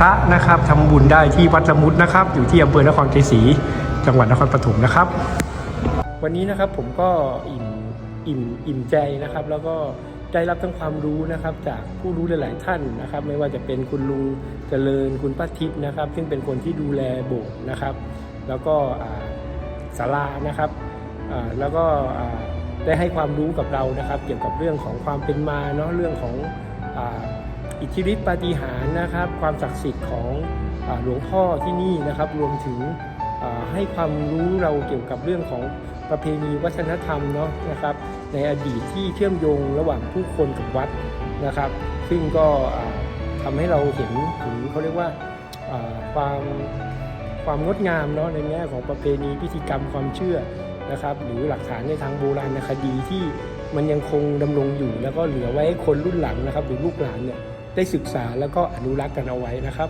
พระนะครับทำบุญได้ที่วัดละมุดนะครับ อยู่ที่อำเภอนครชัยศรีจังหวัดนครปฐมนะครับ วันนี้นะครับผมก็อิ่มอิ่มอิ่มใจนะครับ แล้วก็ได้รับทั้งความรู้นะครับ จากผู้รู้หลาย ๆ ท่านนะครับ ไม่ว่าจะเป็นคุณลุงเจริญคุณป้าทิพย์นะครับ ซึ่งเป็นคนที่ดูแลโบสถ์นะครับ แล้วก็อ่าศาลานะครับแล้วก็ได้ให้ความรู้กับเรานะครับ เกี่ยวกับเรื่องของความเป็นมาเนาะเรื่องของ อิทธิฤทธิปาฏิหาริย์นะครับ ความศักดิ์สิทธิ์ของหลวงพ่อที่นี่นะครับ รวมถึงให้ความรู้เราเกี่ยวกับเรื่องของประเพณีวัฒนธรรมเนาะนะครับ ในอดีตที่เชื่อมโยงระหว่างผู้คนกับวัดนะครับ ซึ่งก็อ่าทำให้เราเห็นถึงเขาเรียกว่าอ่าความความงดงามเนาะในแง่ของประเพณีพิธีกรรมความเชื่อนะครับ หรือหลักฐานในทางโบราณคดีที่มันยังคงดำรงอยู่ แล้วก็เหลือไว้ให้คนรุ่นหลังนะครับ หรือลูกหลานเนี่ย ได้ศึกษาแล้วก็อนุรักษ์กันเอาไว้นะครับ